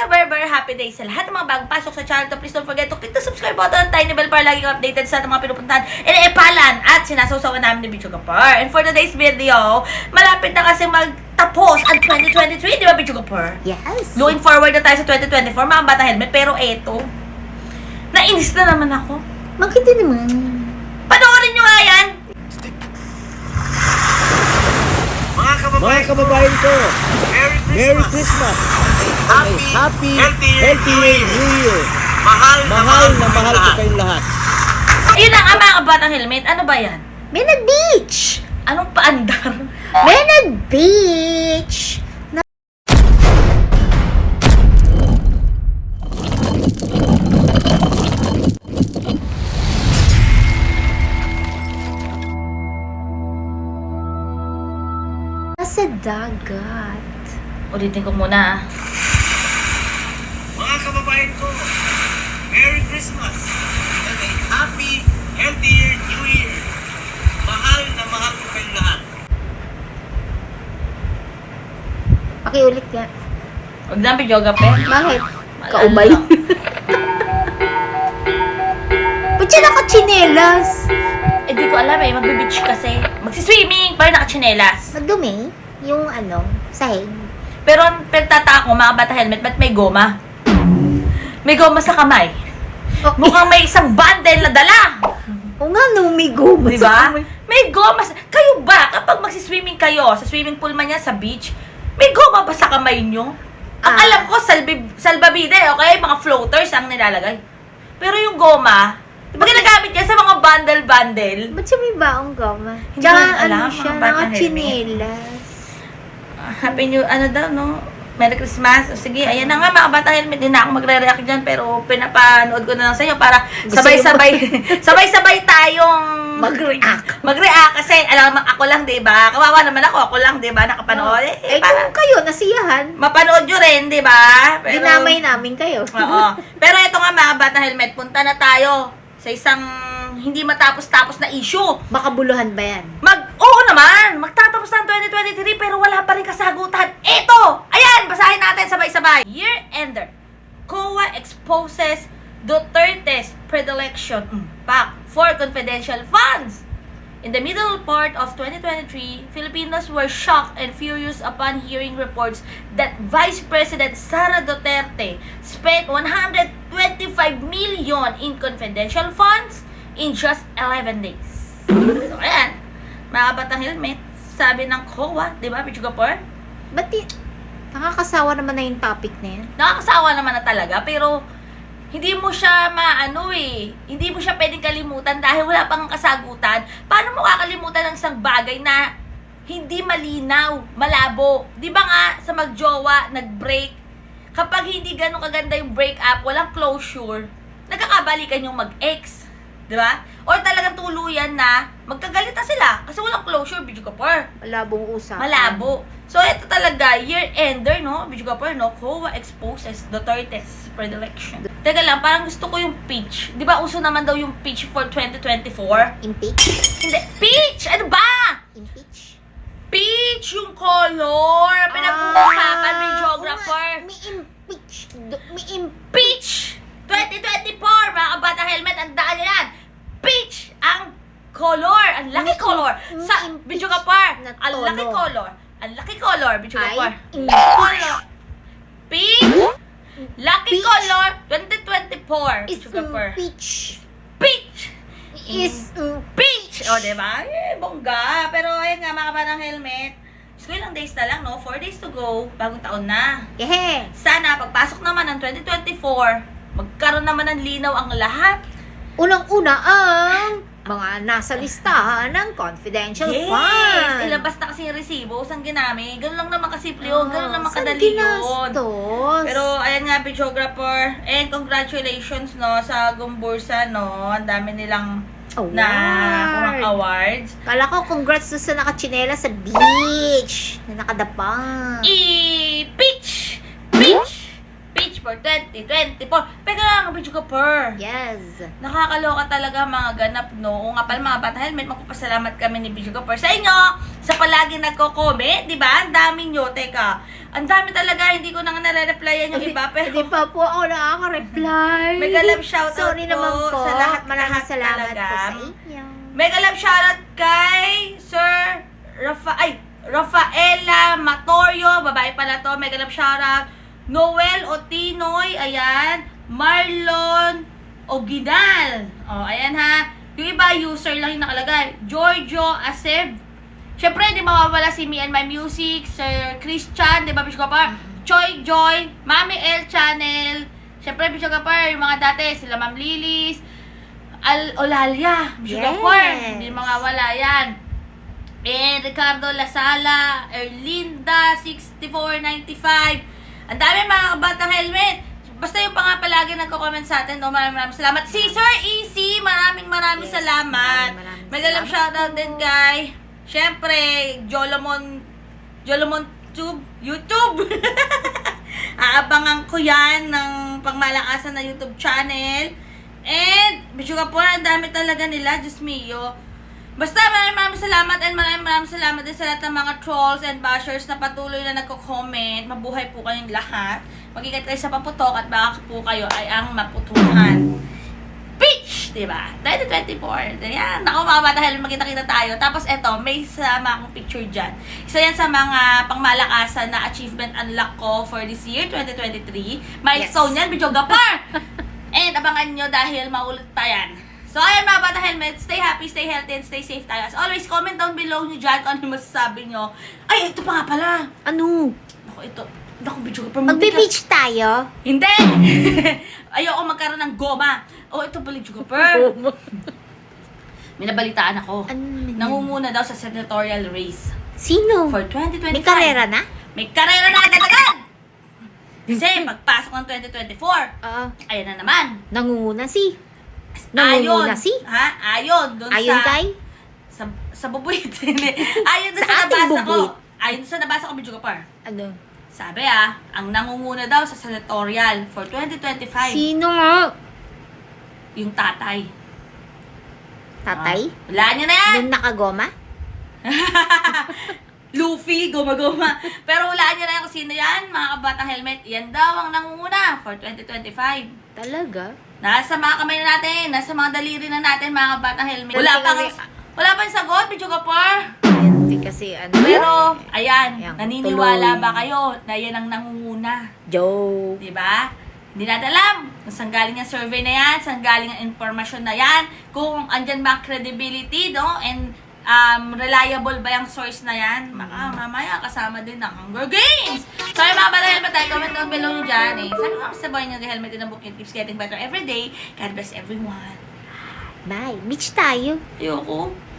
sa Berber, happy day sa lahat ng mga bagong pasok sa channel to. Please don't forget to click the subscribe button, tiny bell para lagi kang updated sa ating mga pinupuntahan, ineepalan at sinasawsawan namin ni Bicho Gapar. And for today's video, malapit na kasi magtapos ang 2023, di ba Bicho Gapar? Yes. Looking forward na tayo sa 2024, mga bata helmet. Pero eto, nainis na naman ako. Bakit din naman? Panoorin nyo nga yan! Mga kababayan, Mga kababayan ko, Merry Christmas! Happy, Happy, healthy, healthy New Year! Mahal, Mahal na mahal ko kayong lahat. Ayun na nga mga kabatang helmet. Ano ba yan? Benag Beach! Anong paandar? Benag Beach! Nasa dagat. Ulitin ko muna ah. Mga kababayan ko, Merry Christmas! And a happy, healthy New Year! Mahal na mahal ko kayong lahat. Pakiulit nga. Huwag lang videogape. Bakit? Wala Kaubay. Ba't siya nakachinelas? Eh, di ko alam eh. Magbe-beach kasi. Magsiswimming, pero nakachinelas. Madumi? Yung ano, sahig. Pero ang pagtataka ko, mga bata helmet, ba't may goma? May goma sa kamay. Oh, Mukhang may isang bundle na dala. O nga, no, may goma Di sa ba? kamay. May goma. sa- Kayo ba, kapag magsiswimming kayo, sa swimming pool man yan, sa beach, may goma ba sa kamay nyo? Ang Ah. alam ko, salbi, salbabide, okay? Mga floaters ang nilalagay. Pero yung goma, di ba ginagamit yan sa mga bundle-bundle? Ba't siya may baong goma? Hindi Tsaka ko ano alam, siya, mga bata nakachinelas. Happy New, ano daw, no? Merry Christmas. O, sige, ayan na nga, mga bata helmet din na ako magre-react dyan, pero pinapanood ko na lang sa inyo para sabay-sabay, sabay-sabay tayong Mag-react. Mag-react kasi, alam mo, ako lang, di ba? Kawawa naman ako, ako lang, di ba? Nakapanood. Eh, Eh, para kung kayo, nasiyahan, mapanood nyo rin, di ba? Pero- dinamay namin kayo. Oo. Pero ito nga, mga bata helmet, punta na tayo sa isang hindi matapos-tapos na issue. Makabuluhan ba yan? Mag, oo naman, magtatapos na ang 2023 pero wala pa rin kasagutan. Ito! Ayan, basahin natin sabay-sabay. Year Ender. COA exposes Duterte's predilection mm, back for confidential funds. In the middle part of 2023, Filipinos were shocked and furious upon hearing reports that Vice President Sara Duterte spent 125 million in confidential funds in just 11 days. So, ayan. Mga batang helmet, sabi ng COA, di ba, Pichugapur? Ba't di... Nakakasawa naman na yung topic na yan. Nakakasawa naman na talaga, pero hindi mo siya maano eh. Hindi mo siya pwedeng kalimutan dahil wala pang kasagutan. Paano mo kakalimutan ng isang bagay na hindi malinaw, malabo? Di ba nga sa magjowa, nag-break, kapag hindi ganun kaganda yung break-up, walang closure, nagkakabalikan yung mag-ex. Di ba? Or talagang tuluyan na magkagalit na sila kasi walang closure, video ka Malabong usapan. Malabo. So, ito talaga, year-ender, no? Video ka no? COA exposes Duterte's predilection. Teka lang, parang gusto ko yung peach. Di ba uso naman daw yung peach for 2024? Impeach? Hindi. Peach! Ano ba? Impeach? Peach yung color! Pinag-uusapan may Ah, geographer. oo nga, May impeach. Do- May impeach. Peach! 2024! Mga kabata helmet, ang daan yan! Peach! Ang color! Ang laki May im- color! may Sa video ka par! Ang laki color! Ang laki color! Video ka Ay, par! Color! Peach! Lucky Peach. color 2024! Is Video ka par! impeach. Peach! Is um, Peach! O, diba? Eh, bongga! Pero ayun nga, mga kabatang helmet. So, ilang days na lang, no? 4 days to go. Bagong taon na. Yehe. Sana, pagpasok naman ng 2024, magkaroon naman ng linaw ang lahat. Unang-una ang mga nasa listahan ng confidential Yes! fund. Ilabas na kasi yung resibo, saan ginamit. Ganun lang naman kasimple yun, ganun lang Ah, makadali yun. Pero, ayan nga, videographer. And congratulations, no, sa Gumbursa, no. Ang dami nilang Award. na kurang awards. Kala ko, congrats sa nakachinela sa beach. Na nakadapa. I-peach! Peach! Peach for 2024. Pero lang, lang, Bidyo Kapar. Yes. Nakakaloka talaga mga ganap, no? O nga pala mga bata helmet, magpapasalamat kami ni Bidyo Kapar sa inyo sa palagi nagko-comment, di ba? Ang dami nyo, teka. Ang dami talaga, hindi ko na nga nare-replyan yung iba, pero Hindi pa po ako nakaka-reply. Mega love shoutout Sorry po naman po. sa lahat- Maraming lahat salamat talaga. po sa inyo. Mega love shoutout kay Sir Rafa ay Rafaela Matorio, babae pala to. Mega love shoutout. Noel Otinoy, ayan. Marlon Oginal. Oh, ayan ha. Yung iba user lang yung nakalagay. Giorgio Acev. Siyempre, hindi mawawala si Me and My Music, Sir Christian, di ba, Bishop Kapar? Choi Joy, Mami L Channel. Siyempre, Bishop Kapar, yung mga dati, sila Ma'am Lilis, Al Olalia, Bishop Yes. Kapar. Hindi mawawala yan. And Ricardo Lasala, Erlinda, 6495. Ang dami mga kabatang helmet. Basta yung pa nga palagi nagko-comment sa atin, no? Maraming maraming salamat. Si Sir Easy, maraming maraming Yes, salamat. maraming shoutout din kay, syempre, Jolomon, Jolomon Tube, YouTube. Aabangan ko yan ng pangmalakasan na YouTube channel. And, bityo ka po, ang dami talaga nila, Diyos mio. Basta maraming maraming salamat and maraming maraming salamat din sa lahat ng mga trolls and bashers na patuloy na nagko-comment. Mabuhay po kayong lahat. Magigat kayo sa paputok at baka po kayo ay ang maputuhan. Peach! Diba? 2024. Ayan. Ako mga bata, helmet, magkita-kita tayo. Tapos eto, may sama akong picture dyan. Isa yan sa mga pangmalakasan na achievement unlock ko for this year, 2023. Milestone yan, Bidyo Gapar! And abangan nyo dahil maulit pa yan. So, ayan mga bata helmet, stay happy, stay healthy, and stay safe tayo. As always, comment down below nyo dyan kung ano yung masasabi nyo. Ay, ito pa nga pala. Ano? Ako, ito. Naku, muntik ka- Magbe-beach tayo? hindi! Ayoko magkaroon ng goma. Oh, ito pala yung per. May nabalitaan ako. Ano yan? Nangunguna daw sa senatorial race Sino? for 2025. May karera na? May karera na agad-agad! Kasi pagpasok ng 2024, Ah, ayan na naman. nangunguna si. Ayon. Nangunguna si? Ha? Ayon. Doon Ayon sa... kay? Sa, sa bubuit. Ayon Sa sa, nabasa ko. bubuit. Ayon sa nabasa ko, Bidyo Kapar. Ano? Sabi ah, ang nangunguna daw sa senatorial for 2025, Sino nga? yung tatay. Tatay? Ah, wala niya na yan! Nung nakagoma? Luffy, goma-goma. Pero wala niya na yan kung sino yan, mga kabatang helmet. Yan daw ang nangunguna for 2025. Talaga? Nasa mga kamay na natin, nasa mga daliri na natin, mga kabatang helmet. Wala pa wala pa yung sagot, Bicho Kapar. Hindi kasi ano. Pero, ayan, Ayan, naniniwala tuloy. ba kayo na yan ang nangunguna? Joke. Di ba? Hindi natin alam kung saan galing ang survey na yan, saan galing ang informasyon na yan, kung andyan ba ang credibility, no? And um, reliable ba yung source na yan? Maka, mamaya kasama din ng Hunger Games! So, yung mga bata helmet tayo, comment down below nyo dyan. Eh. Sabi ko, sa boy nyo, the helmet in the book, it keeps getting better every day. God bless everyone. Bye. Beach tayo. Ayoko.